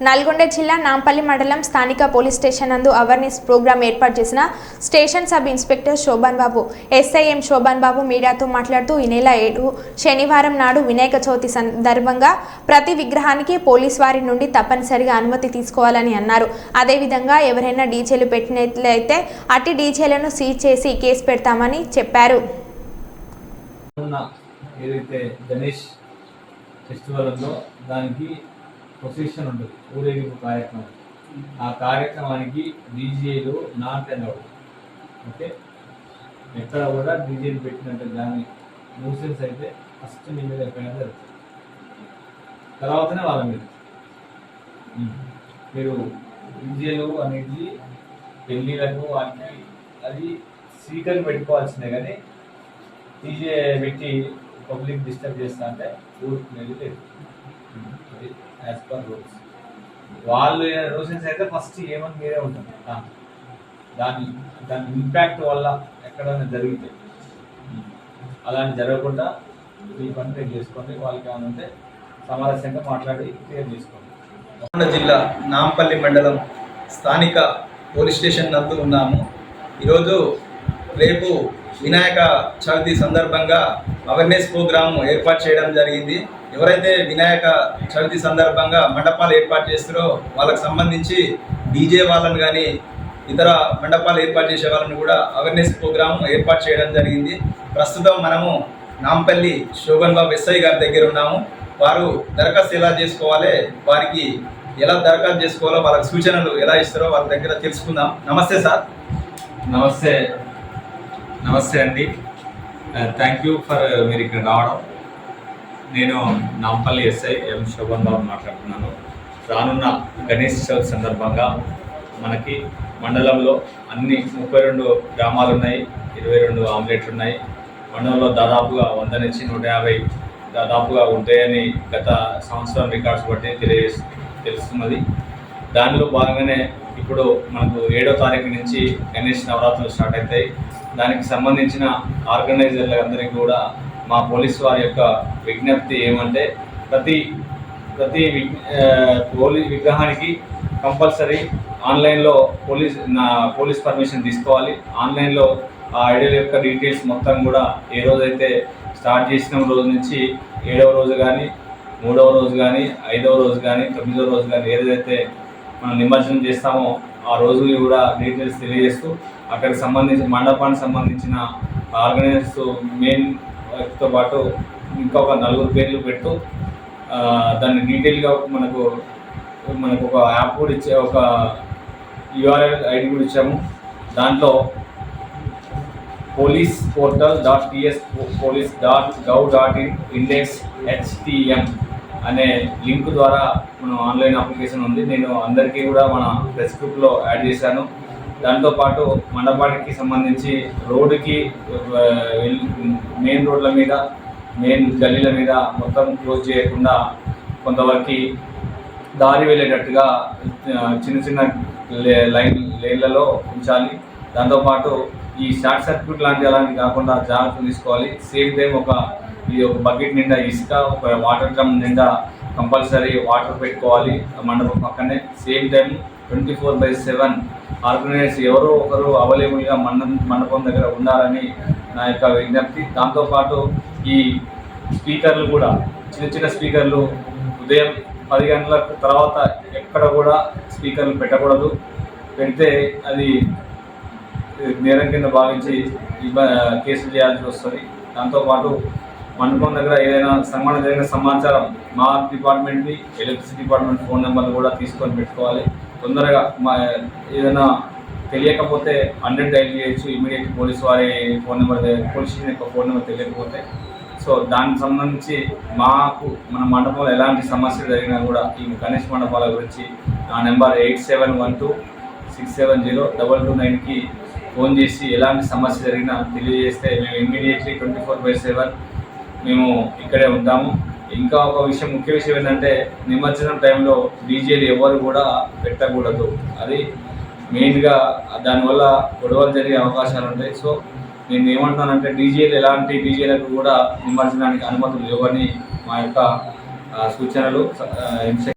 నల్గొండ జిల్లా నాంపల్లి మండలం స్థానిక పోలీస్ స్టేషన్ నందు అవేర్నెస్ ప్రోగ్రాం ఏర్పాటు చేసిన station sub inspector Shobhan Babu SI M Shobhan Babu మీడియాతో మాట్లాడుతూ ఈ నెల ఏడు శనివారం నాడు వినాయక చవితి సందర్భంగా ప్రతి విగ్రహానికి పోలీస్ వారి నుండి తప్పనిసరిగా అనుమతి తీసుకోవాలని అన్నారు. అదేవిధంగా ఎవరైనా డీజేలు పెట్టినట్లయితే అట్టి డీజేలను సీజ్ చేసి కేసు పెడతామని చెప్పారు. ఏదైతే గణేష్ ఫెస్టివల్ ఉందో దానికి ప్రొసెషన్ ఉంటుంది ఊరేగింపు కార్యక్రమం. ఆ కార్యక్రమానికి డీజేలు నాట్ అలౌడ్ ఓకే? ఎక్కడ కూడా డీజేలు పెట్టినట్టు దాన్ని న్యూసెన్స్ అయితే ఫస్ట్ మీ మీద ఎక్కడైనా జరుగుతుంది తర్వాతనే వాళ్ళ మీద. మీరు డీజేలు అనేది పెళ్ళిళ్ళకు వాటికి అది స్పీకర్ పెట్టుకోవాల్సిందే కానీ డీజే పెట్టి పబ్లిక్ డిస్టర్బ్ చేస్తా అంటే ఊరుకునేది లేదు. ఉంటుంది యాజ్ పర్ రూల్స్ వాళ్ళు రూల్స్ అయితే ఫస్ట్ ఏమని మీరే ఉంటుంది. దాని దాని ఇంపాక్ట్ వల్ల ఎక్కడైనా జరిగితే. అలాంటి జరగకుండా మీ పని మీరు చేసుకోండి. వాళ్ళకి ఏమైనా ఉంటే సామరస్యంగా మాట్లాడి క్లియర్ చేసుకోండి. నల్గొండ జిల్లా నాంపల్లి మండలం స్థానిక పోలీస్ స్టేషన్ నందు ఉన్నాము. ఈరోజు రేపు వినాయక చవితి సందర్భంగా అవేర్నెస్ ప్రోగ్రామ్ ఏర్పాటు చేయడం జరిగింది. ఎవరైతే వినాయక చవితి సందర్భంగా మండపాలు ఏర్పాటు చేస్తారో వాళ్ళకి సంబంధించి డీజే వాళ్ళని కానీ ఇతర మండపాలు ఏర్పాటు చేసే వాళ్ళని కూడా అవేర్నెస్ ప్రోగ్రామ్ ఏర్పాటు చేయడం జరిగింది. ప్రస్తుతం మనము నాంపల్లి శోభన్ బాబు ఎస్ఐ గారి దగ్గర ఉన్నాము. వారు దరఖాస్తు ఎలా చేసుకోవాలి వారికి ఎలా దరఖాస్తు చేసుకోవాలో వాళ్ళకి సూచనలు ఎలా ఇస్తారో వాళ్ళ దగ్గర తెలుసుకుందాం. నమస్తే సార్. నమస్తే. నమస్తే అండి. థ్యాంక్ యూ ఫర్ మీరు ఇక్కడ రావడం. నేను నాంపల్లి ఎస్ఐ ఎం శోభన్ బాబు మాట్లాడుతున్నాను. రానున్న గణేష్ చవితి సందర్భంగా మనకి మండలంలో అన్ని ముప్పై రెండు గ్రామాలు ఉన్నాయి ఇరవై రెండు ఆమ్లెట్లు ఉన్నాయి. మండలంలో దాదాపుగా వంద నుంచి నూట యాభై దాదాపుగా ఉంటాయని గత సంవత్సరం రికార్డ్స్ బట్టి తెలియ తెలుస్తున్నది. దానిలో భాగంగానే ఇప్పుడు మనకు ఏడో తారీఖు నుంచి గణేష్ నవరాత్రులు స్టార్ట్ అవుతాయి. దానికి సంబంధించిన ఆర్గనైజర్లందరికీ కూడా మా పోలీస్ వారి యొక్క విజ్ఞప్తి ఏమంటే ప్రతి ప్రతి పోలీ విగ్రహానికి కంపల్సరీ ఆన్లైన్లో పోలీస్ నా పోలీస్ పర్మిషన్ తీసుకోవాలి. ఆన్లైన్లో ఆ ఐడియల్ యొక్క డీటెయిల్స్ మొత్తం కూడా ఏ రోజైతే స్టార్ట్ చేసిన రోజు నుంచి ఏడవ రోజు కానీ మూడవ రోజు కానీ ఐదవ రోజు కానీ తొమ్మిదవ రోజు కానీ ఏదైతే మనం నిమజ్జనం చేస్తామో ఆ రోజుని కూడా డీటెయిల్స్ తెలియజేస్తూ అక్కడికి సంబంధించిన మండపానికి సంబంధించిన ఆర్గనైజర్స్ మెయిన్తో పాటు ఇంకొక నలుగురు పేర్లు పెడుతూ దాన్ని డీటెయిల్గా మనకు మనకు ఒక యాప్ కూడా ఇచ్చే ఒక యూఆర్ఎల్ ఐడి కూడా ఇచ్చాము. దాంట్లో police portal dot TS police dot gov dot in index HTM అనే లింక్ ద్వారా మనం ఆన్లైన్ అప్లికేషన్ ఉంది. నేను అందరికీ కూడా మన ప్రెస్ గ్రూప్లో యాడ్ చేశాను. దాంతోపాటు మండపానికి సంబంధించి రోడ్డుకి మెయిన్ రోడ్ల మీద మెయిన్ గల్లీల మీద మొత్తం క్లోజ్ చేయకుండా కొంతవరకు దారి వెళ్ళేటట్టుగా చిన్న చిన్న లైన్ లేన్లలో ఉంచాలి. దాంతోపాటు ఈ షార్ట్ సర్క్యూట్ లాంటి అలాంటివి కాకుండా జాగ్రత్తలు తీసుకోవాలి. సేమ్ టైం ఒక ఈ ఒక బకెట్ నిండా ఇసుక ఒక వాటర్ డ్రమ్ నిండా కంపల్సరీ వాటర్ పెట్టుకోవాలి. మండపం పక్కనే same time twenty four by seven organisers ఎవరో ఒకరు అవైలబుల్గా మండ మండపం దగ్గర ఉండాలని నా యొక్క విజ్ఞప్తి. దాంతోపాటు ఈ స్పీకర్లు కూడా చిన్న చిన్న స్పీకర్లు ఉదయం పది గంటల తర్వాత ఎక్కడ కూడా స్పీకర్లు పెట్టకూడదు. పెడితే అది నేరం కింద భావించి ఇబ్బంది కేసులు చేయాల్సి వస్తుంది. దాంతోపాటు మండపం దగ్గర ఏదైనా సంఘటన జరిగిన సమాచారం మా డిపార్ట్మెంట్ని ఎలక్ట్రిసిటీ డిపార్ట్మెంట్ ఫోన్ నెంబర్లు కూడా తీసుకొని పెట్టుకోవాలి. తొందరగా మా ఏదైనా తెలియకపోతే హండ్రెడ్ డైల్ చేయొచ్చు. ఇమీడియట్ పోలీస్ వారి ఫోన్ నెంబర్ పోలీస్ స్టేషన్ యొక్క ఫోన్ నెంబర్ తెలియకపోతే. సో దానికి సంబంధించి మాకు మన మండపంలో ఎలాంటి సమస్యలు జరిగినా కూడా ఈ గణేష్ మండపాల గురించి నా number eight seven one two six seven zero double two నైన్కి ఫోన్ చేసి ఎలాంటి సమస్య జరిగినా తెలియజేస్తే మేము immediately twenty four by seven మేము ఇక్కడే ఉంటాము. ఇంకా ఒక విషయం ముఖ్య విషయం ఏంటంటే నిమజ్జనం టైంలో డీజేలు ఎవరు కూడా పెట్టకూడదు. అది మెయిన్గా దానివల్ల గొడవలు జరిగే అవకాశాలు ఉంటాయి. సో నేను ఏమంటున్నానంటే డీజేలు ఎలాంటి డీజేలకు కూడా నిమజ్జనానికి అనుమతులు ఇవ్వని మా యొక్క సూచనలు